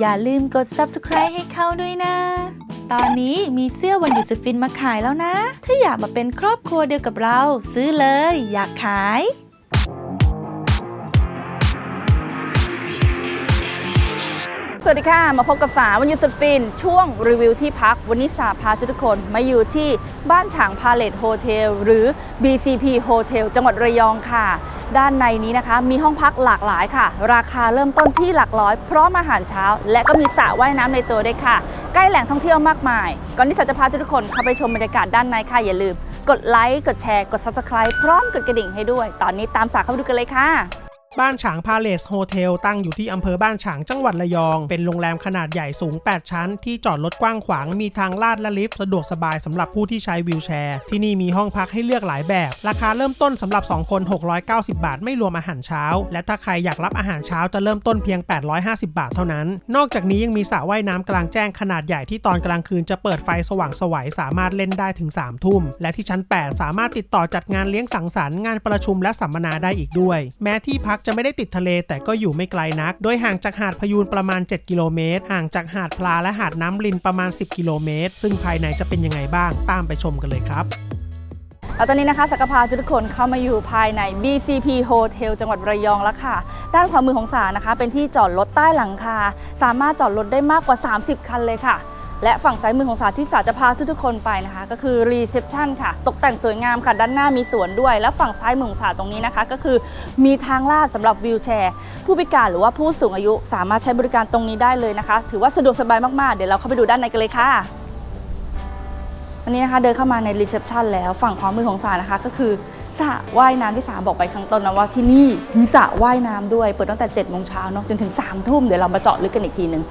อย่าลืมกด subscribe ให้เขาด้วยนะ ตอนนี้มีเสื้อวันหยุดสุดฟินมาขายแล้วนะ ถ้าอยากมาเป็นครอบครัวเดียวกับเรา ซื้อเลย อยากขายสวัสดีค่ะ มาพบกับฝาวันหยุดสุดฟิน ช่วงรีวิวที่พัก วันนี้สาพาทุกคนมาอยู่ที่บ้านฉางพาเลตโฮเทลหรือ BCP Hotel จังหวัดระยองค่ะ ด้านในนี้นะคะ มีห้องพักหลากหลายค่ะ ราคาเริ่มต้นที่หลักร้อย พร้อมอาหารเช้า และก็มีสระว่ายน้ำในตัวด้วยค่ะ ใกล้แหล่งท่องเที่ยวมากมาย ก่อนที่สาจะพาทุกคนเข้าไปชมบรรยากาศด้านในค่ะอย่าลืม กดไลค์กดแชร์กด Subscribe พร้อมกดกระดิ่งให้ด้วย ตอนนี้ตามสาเข้าไปดูกันเลยค่ะ บ้านฉางพาเลสโฮเทลตั้งอยู่ที่อำเภอบ้านฉางจังหวัดระยอง เป็นโรงแรมขนาดใหญ่สูง 8 ชั้น ที่จอดรถกว้างขวาง มีทางลาดและลิฟต์สะดวกสบายสำหรับผู้ที่ใช้วีลแชร์ ที่นี่มีห้องพักให้เลือกหลายแบบ ราคาเริ่มต้นสำหรับ 2 คน 690 บาท ไม่รวมอาหารเช้า และถ้าใครอยากรับอาหารเช้าจะเริ่มต้นเพียง 850 บาทเท่านั้น นอกจากนี้ยังมีสระว่ายน้ำกลางแจ้งขนาดใหญ่ที่ตอนกลางคืนจะเปิดไฟสว่างไสวัยสามารถเล่นได้ถึง 3 ทุ่ม และที่ชั้น 8 สามารถติดต่อจัดงานเลี้ยงสังสรรค์งานประชุมและสัมมนาได้อีกด้วย แม้ที่พักจะไม่ได้ติดทะเลแต่ก็อยู่ไม่ไกลนัก โดยห่างจากหาดพยูนประมาณ 7 กิโลเมตร ห่างจากหาดพลาและหาดน้ำลินประมาณ 10 กิโลเมตร ซึ่งภายในจะเป็นยังไงบ้าง ตามไปชมกันเลยครับแล้วตอนนี้นะคะสักพาทุกคนเข้ามาอยู่ภายใน BCP Hotel จังหวัดระยองแล้วค่ะ ด้านขวามือของสานะคะ เป็นที่จอดรถใต้หลังคา สามารถจอดรถได้มากกว่า 30 คันเลยค่ะ และฝั่งซ้ายมือของสาที่สาจะพาทุกๆคนไปนะคะ ก็คือ Reception ค่ะ ตกแต่งสวยงามค่ะ ด้านหน้ามีสวนด้วย และฝั่งซ้ายมือของสาตรงนี้นะคะ ก็คือมีทางลาดสำหรับวิวแชร์ ผู้พิการหรือว่าผู้สูงอายุสามารถใช้บริการตรงนี้ได้เลยนะคะ ถือว่าสะดวกสบายมากๆ เดี๋ยวเราเข้าไปดูด้านในกันเลยค่ะอันนี้นะคะเดินเข้ามาในรีเซพชันแล้วฝั่งขวามือของสานะคะ ก็คือสระว่ายน้ำที่สาบอกไปข้างต้นนะว่าที่นี่มีสระว่ายน้ำด้วย เปิดตั้งแต่7จ็ดโมงเช้าเนาะจนถึง3ามทุ่มเดี๋ยวเรามาเจาะลึกกันอีกทีหนึ่ง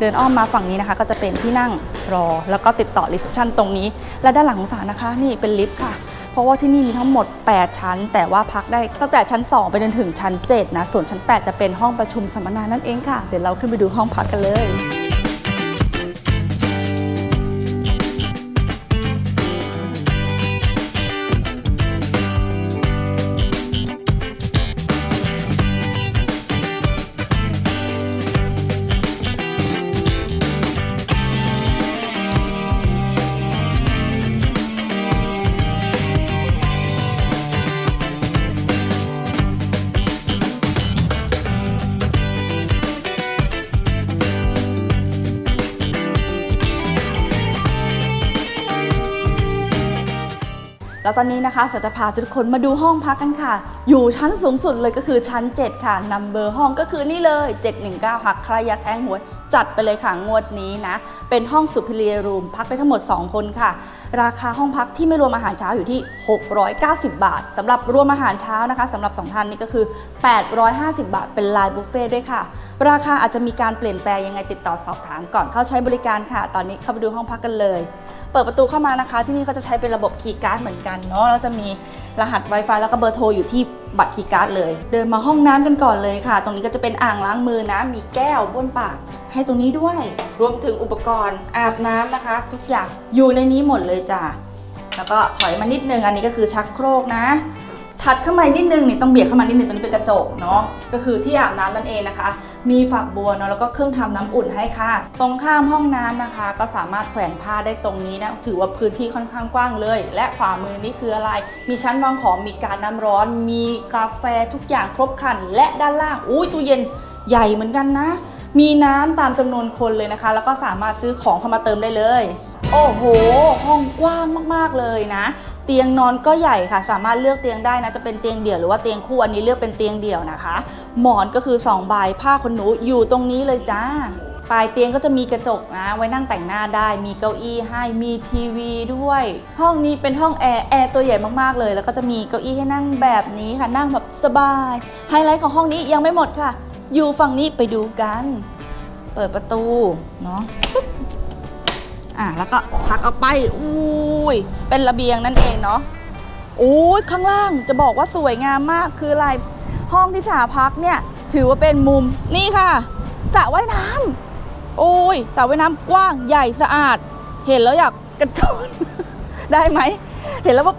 เดินอ้อมมาฝั่งนี้นะคะ ก็จะเป็นที่นั่งรอ แล้วก็ติดต่อรีเซพชันตรงนี้ และด้านหลังของศาลนะคะ นี่เป็นลิฟต์ค่ะ เพราะว่าที่นี่มีทั้งหมด 8 ชั้น แต่ว่าพักได้ตั้งแต่ชั้น 2 ไปจนถึงชั้น 7 นะ ส่วนชั้น 8 จะเป็นห้องประชุมสัมมนานั่นเองค่ะ เดี๋ยวเราขึ้นไปดูห้องพักกันเลย แล้วตอนนี้นะคะสัตพาทุกคนมาดูห้องพักกันค่ะ อยู่ชั้นสูงสุดเลยก็คือชั้น 7 ค่ะนัมเบอร์ห้องก็คือนี่เลย 719หักใครอยากแทงหวยจัดไปเลยค่ะงวดนี้นะ เป็นห้องสุพิเรียรูมพักได้ทั้งหมด 2 คนค่ะ ราคาห้องพักที่ไม่รวมอาหารเช้าอยู่ที่ 690 บาทสำหรับรวมอาหารเช้านะคะสำหรับ 2 ท่านนี่ก็คือ 850 บาท เป็นไลน์บุฟเฟ่ด้วยค่ะ ราคาอาจจะมีการเปลี่ยนแปลงยังไงติดต่อสอบถามก่อนเข้าใช้บริการค่ะ ตอนนี้เข้าไปดูห้องพักกันเลย เปิดประตูเข้ามานะคะ ที่นี่เขาจะใช้เป็นระบบคีย์การ์ดเหมือนกันเนาะแล้วจะมีรหัส Wi-Fi แล้วก็เบอร์โทรอยู่ที่บัตรคีย์การ์ดเลย เดินมาห้องน้ำกันก่อนเลยค่ะ ตรงนี้ก็จะเป็นอ่างล้างมือนะ มีแก้วบ้วนปาก ให้ตรงนี้ด้วย รวมถึงอุปกรณ์อาบน้ำนะคะ ทุกอย่างอยู่ในนี้หมดเลยจ้ะแล้วก็ถอยมานิดนึงอันนี้ก็คือชักโครกนะ ถัดเข้ามานิดนึงนี่ต้องเบียดเข้ามานิดนึงตรงนี้เป็นกระจกเนาะก็คือที่อาบน้ำนั่นเองนะคะ มีฝักบัวเนาะแล้วก็เครื่องทำน้ำอุ่นให้ค่ะ ตรงข้ามห้องน้ำนะคะ ก็สามารถแขวนผ้าได้ตรงนี้นะถือว่าพื้นที่ค่อนข้างกว้างเลย และขวามือนี่คืออะไร มีชั้นวางของมีการน้ำร้อน มีกาแฟทุกอย่างครบครัน และด้านล่างอุ้ยตู้เย็นใหญ่เหมือนกันนะ มีน้ำตามจำนวนคนเลยนะคะ แล้วก็สามารถซื้อของเข้ามาเติมได้เลย โอ้โห ห้องกว้างมากๆเลยนะ เตียงนอนก็ใหญ่ค่ะ สามารถเลือกเตียงได้นะ จะเป็นเตียงเดี่ยวหรือว่าเตียงคู่อันนี้เลือกเป็นเตียงเดี่ยวนะคะ หมอนก็คือ2ใบผ้าขนหนูอยู่ตรงนี้เลยจ้าปลายเตียงก็จะมีกระจกนะ ไว้นั่งแต่งหน้าได้ มีเก้าอี้ให้มีทีวีด้วย ห้องนี้เป็นห้องแอร์แอร์ตัวใหญ่มากๆเลย แล้วก็จะมีเก้าอี้ให้นั่งแบบนี้ค่ะนั่งแบบสบาย ไฮไลท์ของห้องนี้ยังไม่หมดค่ะ อยู่ฝั่งนี้ไปดูกัน เปิดประตูเนาะ อะแล้วก็พักออกไปอุ้ยเป็นระเบียงนั่นเองเนาะโอ้ยข้างล่างจะบอกว่าสวยงามมากคืออะไรห้องที่สาพักเนี่ยถือว่าเป็นมุมนี่ค่ะสระว่ายน้ำโอ้ยสระว่ายน้ำกว้างใหญ่สะอาด เห็นแล้วอยากกระโจนได้ไหมเห็นแล้วว่า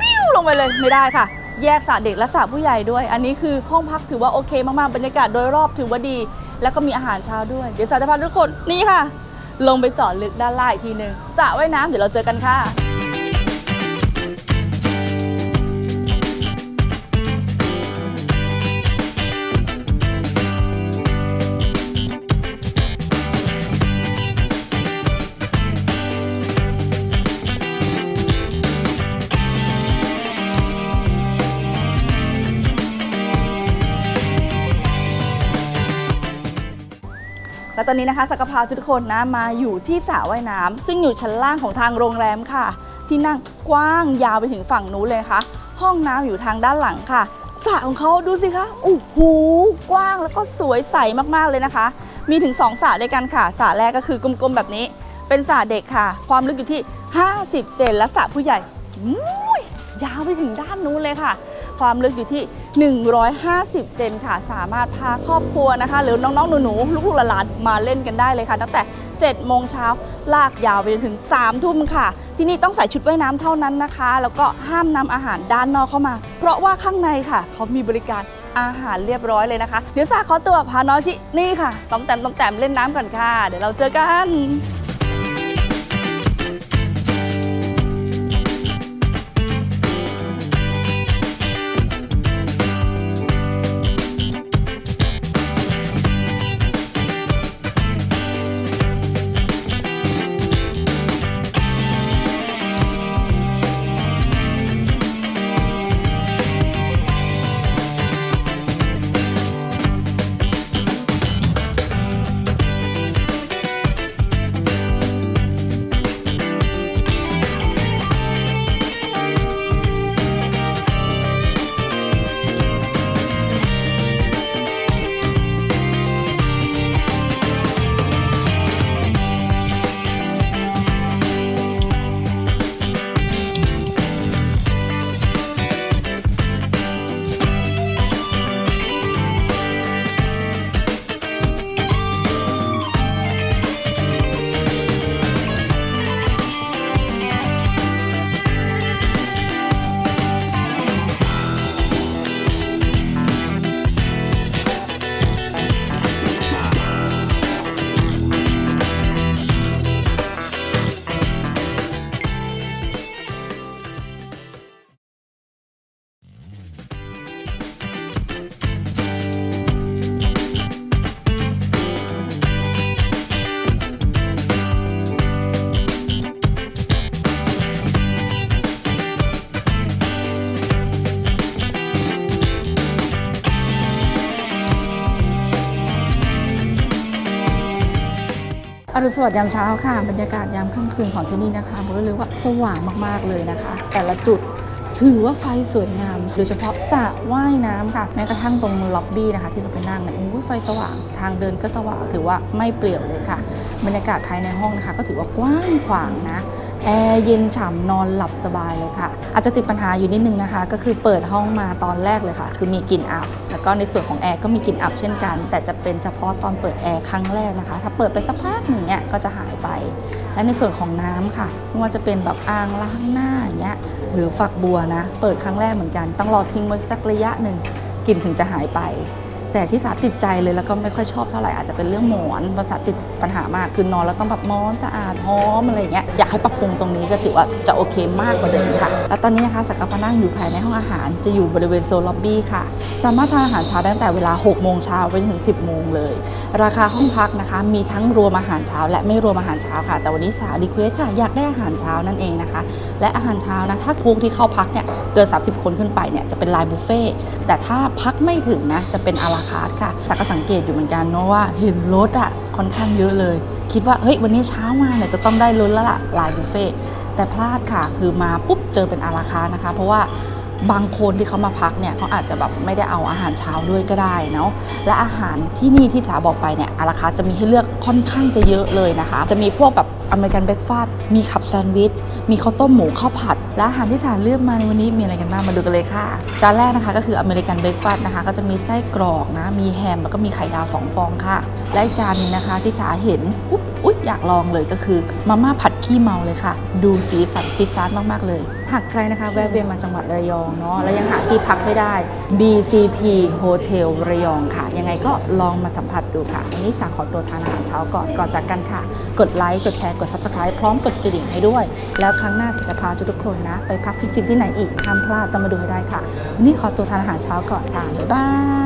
ปิ้วลงไปเลยไม่ได้ค่ะ แยกสระเด็กและสระผู้ใหญ่ด้วย อันนี้คือห้องพักถือว่าโอเคมากๆบรรยากาศโดยรอบถือว่าดี แล้วก็มีอาหารเช้าด้วย เดี๋ยวสาจะพาทุกคนนี่ค่ะ ลงไปเจอดลึกด้านล่างอีกทีนึงสระว่ายน้ำเดี๋ยวเราเจอกันค่ะ และตอนนี้นะคะสักกะพาทุกคนนะมาอยู่ที่สระว่ายน้ำซึ่งอยู่ชั้นล่างของทางโรงแรมค่ะ ที่นั่งกว้างยาวไปถึงฝั่งนู้นเลยนะคะ ห้องน้ำอยู่ทางด้านหลังค่ะสระของเขาดูสิคะโอ้โหกว้างแล้วก็สวยใสมากๆเลยนะคะ มีถึง2สระด้วยกันค่ะสระแรกก็คือกลมๆแบบนี้ เป็นสระเด็กค่ะ ความลึกอยู่ที่ 50 เซนและสระผู้ใหญ่ยาวไปถึงด้านนู้นเลยค่ะ ความลึกอยู่ที่ 150 เซนค่ะ สามารถพาครอบครัวนะคะ หรือน้องๆ หนูๆ ลูกๆหลานมาเล่นกันได้เลยค่ะ ตั้งแต่7โมงเช้าลากยาวไปจนถึง3ทุ่มค่ะ ที่นี่ต้องใส่ชุดว่ายน้ำเท่านั้นนะคะ แล้วก็ห้ามนำอาหารด้านนอกเข้ามา เพราะว่าข้างในค่ะ เขามีบริการอาหารเรียบร้อยเลยนะคะ เดี๋ยวสาขอตัวพาน้องชิ นี่ค่ะต้อมแต้มต้อมแต้มเล่นน้ำก่อนค่ะ เดี๋ยวเราเจอกัน รุณสวัสดิ์ยามเช้าค่ะ บรรยากาศยามค่ำคืนของที่นี่นะคะบอกเลยว่าสว่างมากๆเลยนะคะ แต่ละจุดถือว่าไฟสวยงาม โดยเฉพาะสระว่ายน้ำค่ะ แม้กระทั่งตรงล็อบบี้นะคะ ที่เราไปนั่งเนี่ยโอ้ไฟสว่างทางเดินก็สว่างถือว่าไม่เปลี่ยวเลยค่ะ บรรยากาศภายในห้องนะคะ ก็ถือว่ากว้างขวางนะ แอร์เย็นฉ่ำนอนหลับสบายเลยค่ะ อาจจะติดปัญหาอยู่นิดนึงนะคะ ก็คือเปิดห้องมาตอนแรกเลยค่ะ คือมีกลิ่นอับ แล้วก็ในส่วนของแอร์ก็มีกลิ่นอับเช่นกัน แต่จะเป็นเฉพาะตอนเปิดแอร์ครั้งแรกนะคะ ถ้าเปิดไปสักพักหนึ่งเนี่ยก็จะหายไป และในส่วนของน้ำค่ะไม่ว่าจะเป็นแบบอ่างล้างหน้าอย่างเงี้ยหรือฝักบัวนะ เปิดครั้งแรกเหมือนกัน ต้องรอทิ้งไว้สักระยะหนึ่งกลิ่นถึงจะหายไป แต่ที่สาติดใจเลยแล้วก็ไม่ค่อยชอบเท่าไหร่อาจจะเป็นเรื่องหมอนภาษาติดปัญหามากคือนอนแล้วต้องแบบมอนสะอาดหอมอะไรเงี้ยอยากให้ปรับปรุงตรงนี้ก็ถือว่าจะโอเคมากกว่าเดิมค่ะ แล้วตอนนี้นะคะสักกะพนั่งอยู่ภายในห้องอาหารจะอยู่บริเวณโซนล็อบบี้ค่ะ สามารถทานอาหารเช้าได้ตั้งแต่เวลา 6 โมงเช้าไปจนถึง 10 โมงเลย ราคาห้องพักนะคะ มีทั้งรวมอาหารเช้า และไม่รวมอาหารเช้าค่ะ แต่วันนี้สารีเควสค่ะอยากได้อาหารเช้านั่นเองนะคะ และอาหารเช้านะถ้าทุกที่เข้าพักเนี่ยเกิน 30 คนขึ้นไปเนี่ยจะเป็นไลน์บุฟเฟ่แต่ถ้าพักไม่ถึงนะจะเป็นอาราคาร์ทค่ะสักก็สังเกตอยู่เหมือนกันเนาะว่าเห็นรถอะค่อนข้างเยอะเลย คิดว่าเฮ้ยวันนี้เช้ามาเนี่ยจะต้องได้รถแล้วล่ะลายบุฟเฟ่แต่พลาดค่ะ คือมาปุ๊บเจอเป็นอาราคานะคะ เพราะว่า บางคนที่เขามาพักเนี่ยเขาอาจจะแบบไม่ได้เอาอาหารเช้าด้วยก็ได้เนาะและอาหารที่นี่ที่สาบอกไปเนี่ยอาราคาจะมีให้เลือกค่อนข้างจะเยอะเลยนะคะ จะมีพวกแบบอเมริกันเบรกฟาสต์มีขับแซนด์วิช มีข้าวต้มหมูข้าวผัด และอาหารที่สาเลือกมาในวันนี้มีอะไรกันบ้างมาดูกันเลยค่ะ จานแรกนะคะก็คืออเมริกันเบรกฟาสต์นะคะ ก็จะมีไส้กรอกนะ มีแฮมแล้วก็มีไข่ดาวสองฟองค่ะ และจานนึงนะคะที่สาเห็นปุ๊บอุ๊ยอยากลองเลยก็คือมาม่าผัดขี้เมาเลยค่ะ ดูสีสันซีดซาร์มากๆเลย หากใครนะคะแวะเวียนมาจังหวัดระยองเนาะแล้วยังหาที่พักไม่ได้ BCP Hotel ระยองค่ะ ยังไงก็ลองมาสัมผัสดูค่ะ วันนี้สาขอตัวทานอาหารเช้าก่อนก่อนจากกันค่ะ กดไลค์กดแชร์กด Subscribe พร้อมกดกระดิ่งให้ด้วย แล้วครั้งหน้าจะพาทุกคนนะ ไปพักฟินๆที่ไหนอีกห้ามพลาดต้องมาดูให้ได้ค่ะวันนี้ขอตัวทานอาหารเช้าก่อนค่ะบ๊ายบาย